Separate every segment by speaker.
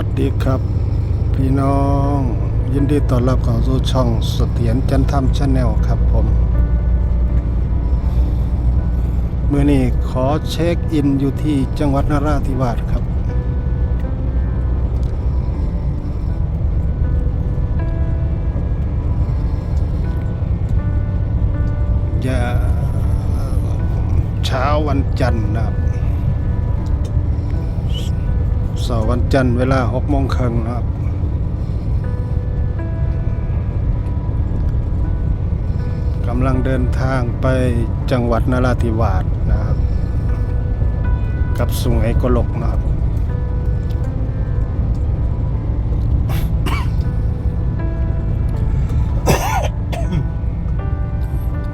Speaker 1: วัสดีครับ พี่น้อง ยินดีต้อนรับเข้าสู่ช่องเสถียรจันทำชาแนลครับผมเมื่อนี้ขอเช็คอินอยู่ที่จังหวัดนราธิวาสครับอย่าเช้าวันจันทร์นะครับ สาร์วันจันทร์เวลาหกโมงครึ่งนะครับ กำลังเดินทางไปจังหวัดนราธิวาสนะครับ กับสุงไหโกลกนะคน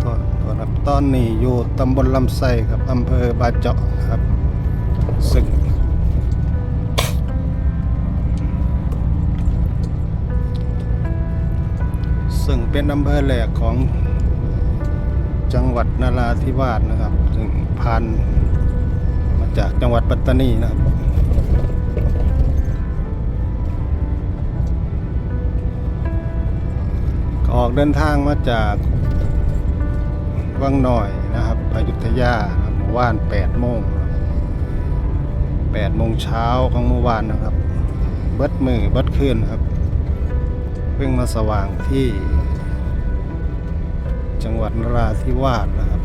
Speaker 1: ตอนครับตอนนี้อยู่ตำบลลำไส้ครับอำเภอบาเจาะครับ ซึ่งเป็นอำเภอแหลกของจังหวัดนราธิวาสนะครับซึ่งผ่านมาจากจังหวัดปัตตานีนะครับก็ออกเดินทางมาจากวังหน่อยนะครับอยุธยานะครับเมื่อวาน8โมง8โมงเช้าของเมื่อวานนะครับ เบิดมือเบิดคืนครับ พิ่งมาสว่างที่จังหวัดนราธิวาสนะครับ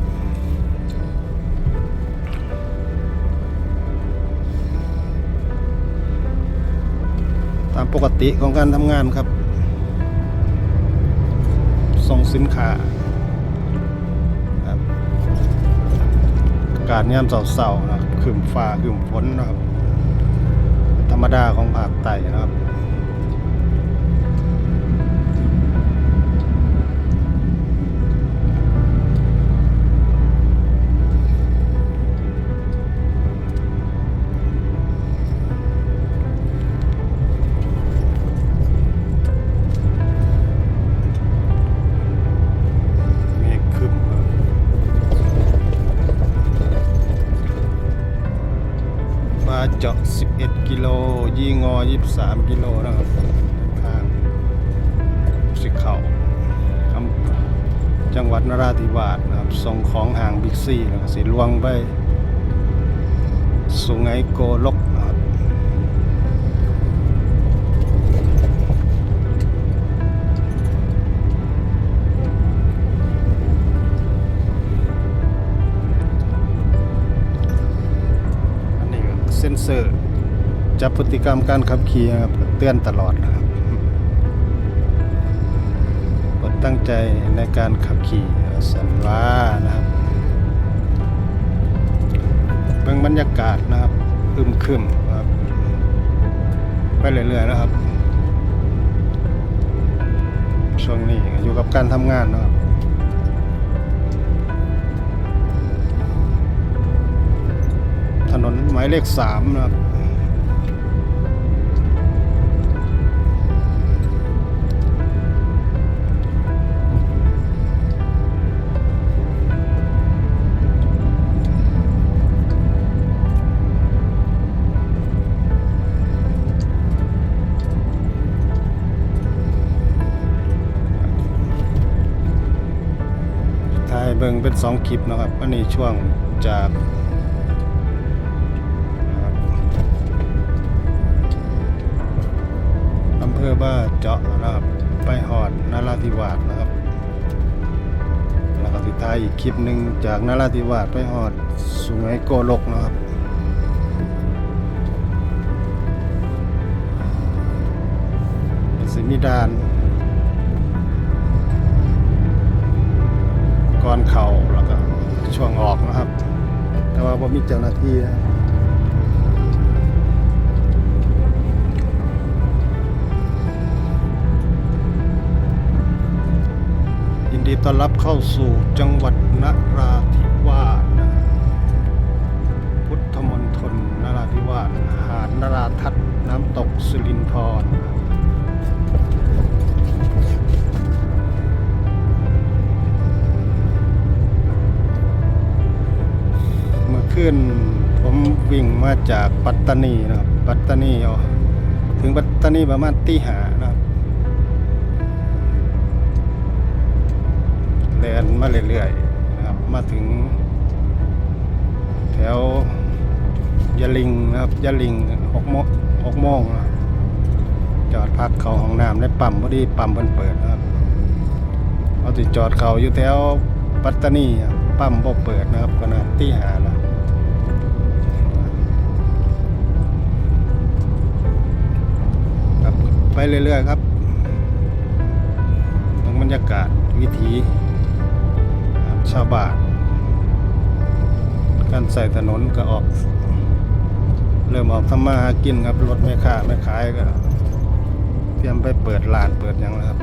Speaker 1: ตามปกติของการทำงานครับ ส่งสินค้าครับอากาศยามเสาๆนะครับขึ้นฟ้าขึ้นฝนนะครับ ธรรมดาของภาคใต้นะครับ เจาะ 11 กิโล ยี่งอ 23 กิโลนะครับทางสิเขาอำจังหวัดนราธิวาสนะครับ ส่งของห่างบิ๊กซีนะครับสิลวงไปสุไหงโกลก ซ็นเซอร์ จับพฤติกรรมการขับขี่นะครับเตือนตลอดนะครับกดตั้งใจในการขับขี่สันว่านะครับเบิ่งบรรยากาศนะครับอึมครึมครับไปเรื่อยๆนะครับช่วงนี้อยู่กับการทำงานนะครับ หมายเลขสามนะครับถ่ายเบิ่งเป็นสองคลิปนะครับ อันนี้ช่วงจาก ภอบ้าเจาะนะครับ ไปหอดนาราธิวาสนะครับ แล้วก็ติดท้ายอีกคลิปหนึ่งจากนาราธิวาสไปหอดสุไหงโกลกนะครับสิมีดาน ก่อนเข่าแล้วก็ช่วงออกนะครับ แต่ว่าผมมีเจ้าหน้าที่นะครับ ดีต้อนรับเข้าสู่จังหวัดนราธิวาสนะพุทธมณฑลนราธิวาสหาดนราทัศน์น้ำตกสิรินทรเมื่อคืนผมวิ่งมาจากปัตตานีนะครับปัตตานีเอถึงปัตตานีประมาณตีหานะ ครับเรียนมาเรื่อยๆนะครับมาถึง แถวยะลิงนะครับยะลิงหกโมงหกโมงนะจอดพักเขาห้องน้ำในปั๊มพอดีปั๊มเพิ่นเปิดนะครับเอาติจอดเขาอยู่แถวปัตตานีปั๊มบ่เปิดนะครับก็นะตีหาล้วครับไปเรื่อยๆครับตรงบรรยากาศวิถี ชาวบ้านการใส่ถนนก็ออก เริ่มออกทำมาหากินครับรถไม่ค้าไม่ขายก็เตรียมไปเปิดร้านเปิดยังแล้วครับ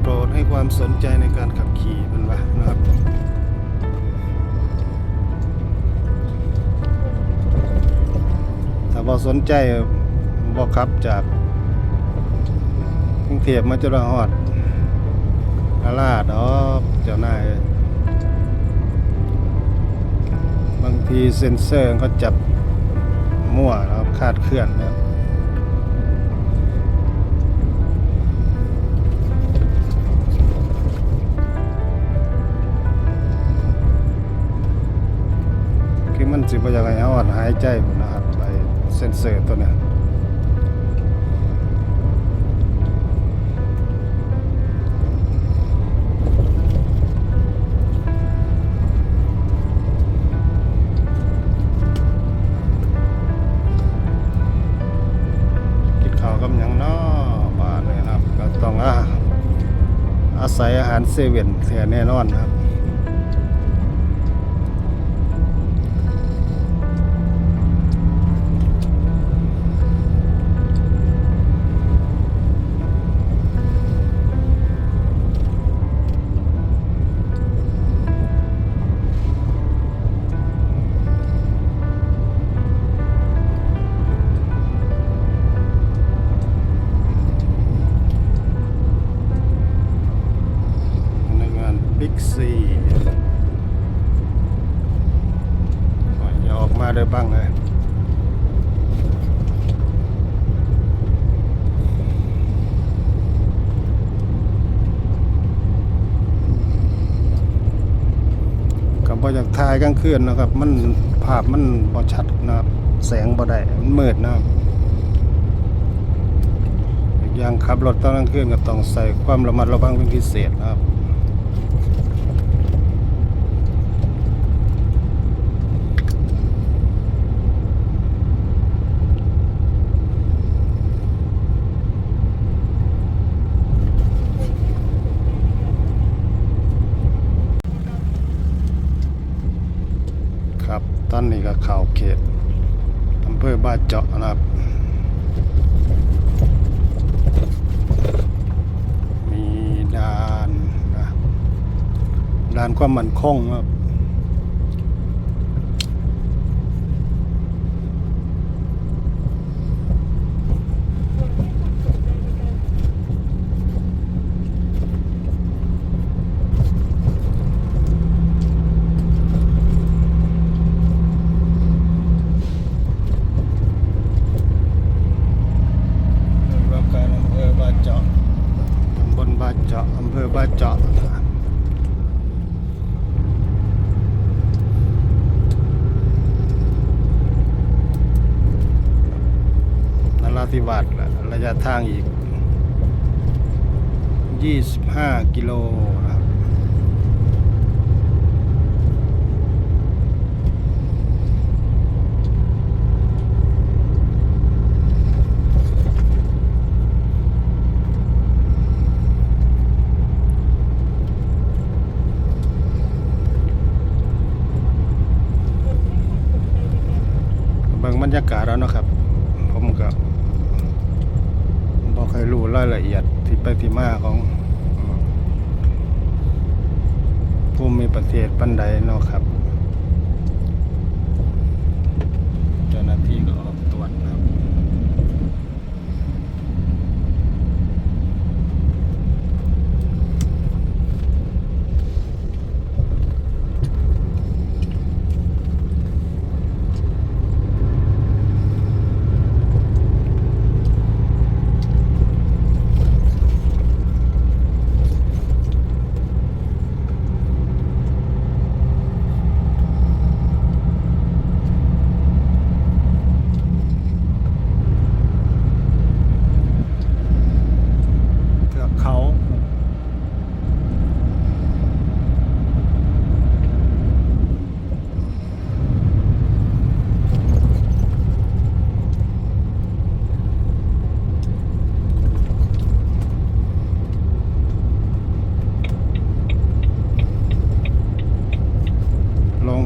Speaker 1: โปรดให้ความสนใจในการขับขี่เป็นวะนะครับ บอสนใจบอขับจากกรุงเทพมาจุฬาหอดอาลาดอกเจ้านายบางทีเซ็นเซอร์ก็จับมั่วนะครับคาดเคลื่อนนะครับคือมันสิบ่อยากให้เอาอดหายใจพุ่นนะ เซ็นเซอร์ตัวนี้ยกินข้าวกับหยังเนาะบ้านเนี่ยนะครับก็ต้องอาอาศัยอาหารเซเว่นแท้แน่นอนครับ บ่อยากถ่ายกลางคืนนะครับ มันภาพมันบ่ชัดนะครับ แสงบ่ได้มันมืดนะครับอย่างขับรถตอนกลางคืนก็ต้องใส่ความระมัดระวังเป็นพิเศษนะครับ ครับตอนนี้ก็เข่าเขตอำเภอบ้านเจาะนะครับ มีด่านนะด่านความมั่นคงครับ ว่าการอำเภอบ้านเจาะตำบลบ้านเจาะอำเภอ บ้าเจาะนราธิวาสระยะทางอีก 25 กิโลครับ รรยากาศแล้วนะครับ ผมก็บอกให้รู้รายละเอียดที่ไปที่มาของอืมภูมิประเทศปันใดเนาะครับ เจ้าหน้าที่ก็ออกตรวจนะครับ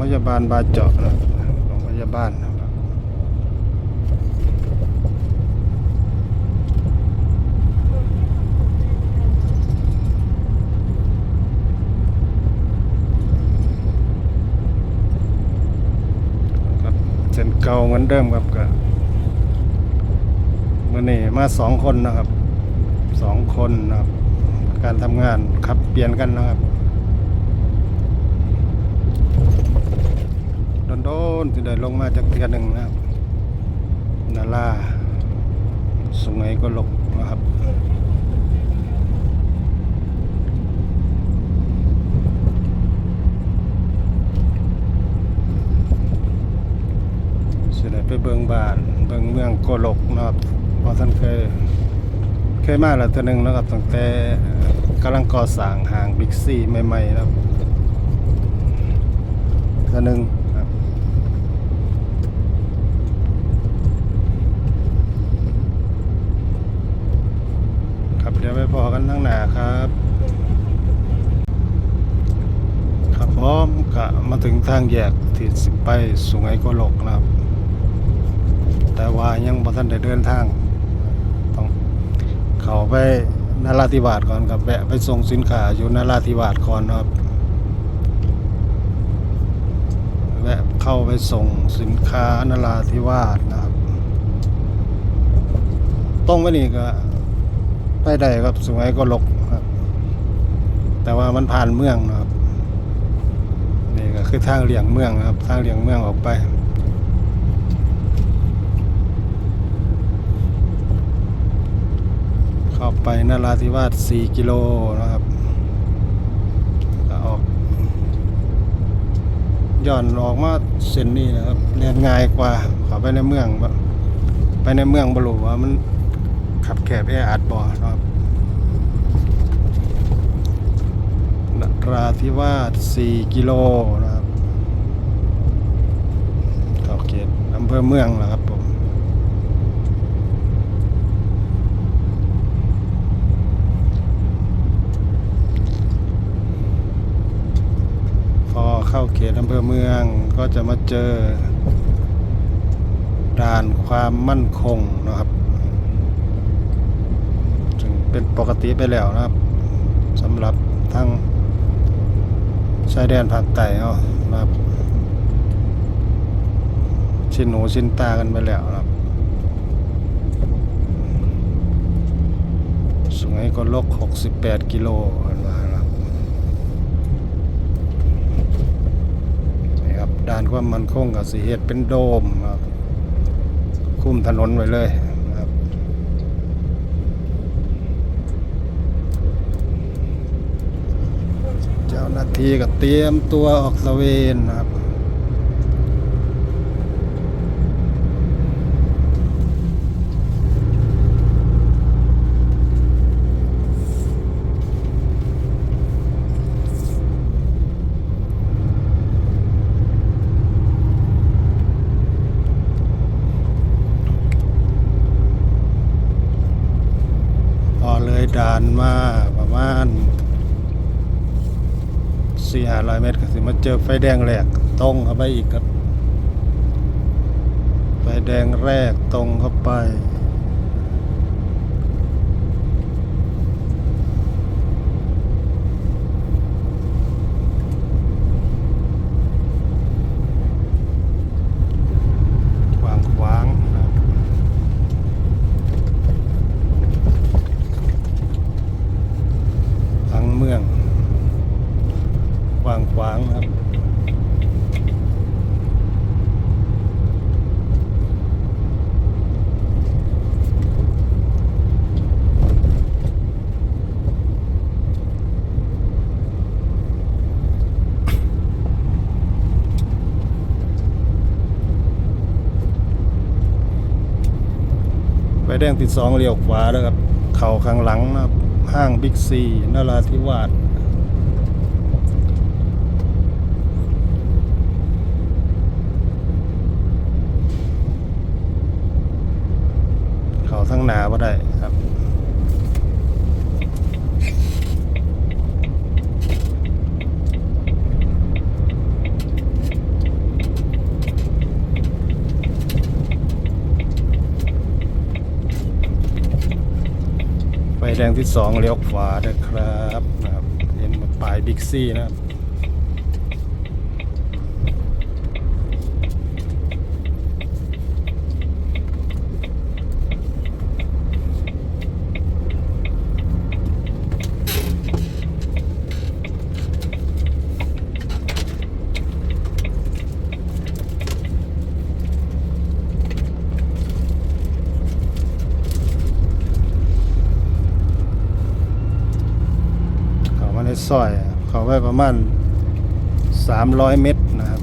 Speaker 1: ค ยาบาลบาเจาะนะโรงพยาบาลนะครับครับเส้นเก่าเหมือนเดิมครับก็มื่อนี้มาสองคนนะครับสองคนนะครับ การทำงานขับเปลี่ยนกันนะครับ โดนๆที่ได้ลงมาจากเทือหนึ่งนะครับนาลาสงไหงก็ลกนะครับสิได้ไปเบิงบานเบิงเมืองโกหลกนะครับพราะท่านเคยเคยมาแล้วตัวหนึ่งนะครับตั้งแต่กำลังก่อสร้างห้างบิ๊กซีใหม่ๆนะครับตัวหนึ่งครับครับเดี๋ ยวไปพอกันทั้งหนาครับ ครับพร้อมก็มาถึงทางแยกที่สิไปสุไหงโกลกนะครับ แต่ว่ายังบ่ทันได้เดินทาง ต้องเข้าไปนาราธิวาสก่อนครับแวะไปส่งสินค้าอยู่นาราธิวาสก่อนะครับแวะเข้าไปส่งสินค้านาราธิวาสนะครับตรงไปนี่ก็ ไปได้ครับสุไหงโกลกครับ แต่ว่ามันผ่านเมืองนะครับนี่ก็คือทางเลี่ยงเมืองครับ ทางเลี่ยงเมืองออกไปเข้าไปนราธิวาส4กิโลนะครับออกย้อนออกมาเส้นนี้นะครับเรียนง่ายกว่าเข้าไปในเมืองไปในเมืองบรูว่ามัน ขับแคบแออัดบ่นะครับนราธิวาส4กิโลนะครับเข้าเขตอำเภอเมืองแล้วครับผมพอเข้าเขตอำเภอเมืองก็จะมาเจอด่านความมั่นคงนะครับ เป็นปกติไปแล้วนะครับสำหรับทั้งชายแดนภาคใต้เนาะนะครับชินหูชินตากันไปแล้วนะครับสูงให้ก็ลก 68 กิโลกันมานะครับนี่ครับด่านความมันคงกับสีเฮ็ดเป็นโดมครับ คุมถนนไว้เลยนะครับเจ้าหน้า ทีก็เตรียมตัวออกตระเวนนะครับพอเลยด่านมาประมาณ สี่ห้าร้อยเมตรก็สิมาเจอไฟแดงแรกตรงเข้าไปอีกครับ ไฟแดงแรกตรงเข้าไป ขวางขวางนะครับ ทั้งเมืองกว้างขวางครับ ไฟแดงติด สองเลี้ยวขวาแล้วครับ เข่าข้างหลังนะครับห้างบิ๊กซีนราธิวาสเขาทั้งหนาบ่ได้ครับ ค แดง ที่สองเลี้ยวขวาด้วยครับนะครับเห็นปลายบิ๊กซี่นะครับ อย เขาไว้ประมาณ 300 เมตรนะครับ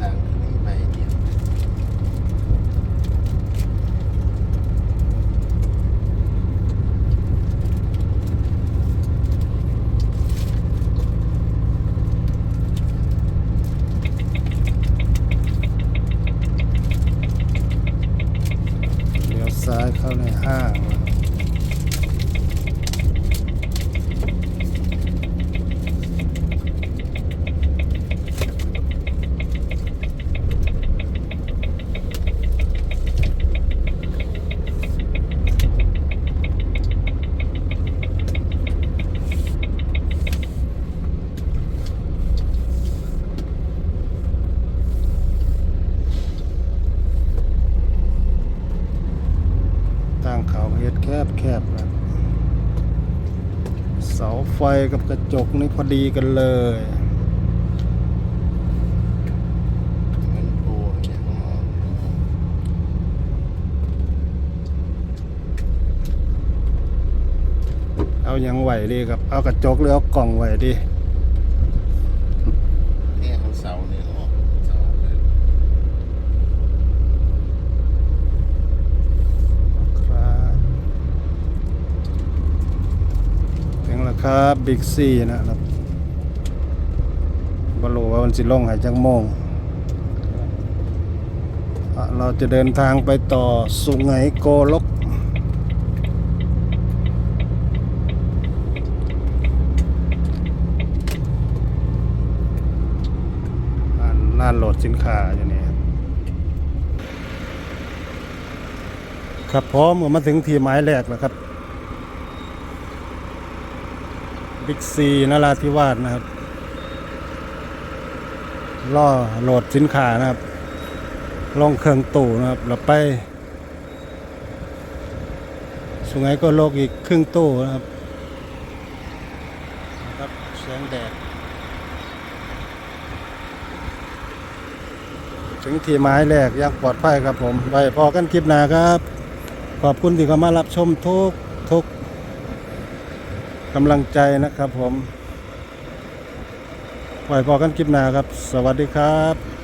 Speaker 2: ทางคือมีใบเดียว
Speaker 1: เลี้ยวซ้ายเข้าในห้างนะครับทางเขาเฮ็ดแคบแคบๆนะเสา ไฟกับกระจกนี่พอดีกันเลย
Speaker 2: เอา
Speaker 1: อยังไหวดีครับ เอากระจกหรือเอากล่องไหวดี
Speaker 2: เนี่ยเขาเสาเนี่ยออกเสาเลย
Speaker 1: ครับถึงแล้ว ครับบิ๊กซีนะครับบรูว่ามันสิลงหายจังโมง เราจะเดินทางไปต่อสุไหงโกลกอ่านน่านโหลดสินค้าอยู่นี่ครับพร้อมมาถึงที่หมายแรกแล้วครับ บิ๊กซีนราธิวาสนะครับล่อโหลดสินค้านะครับ ลงเครื่องตู่นะครับแล้วไปสุงไหงก็โลกอีกครึ่งตู้นะครับครับแสงแดด ถึงที่หมายแรกยังปลอดภัยครับผม ไว้พอกันคลิปหน้าครับ ขอบคุณที่เข้ามารับชมทุก กำลังใจนะครับผมปล่อยพอกันคลิปหน้าครับ สวัสดีครับ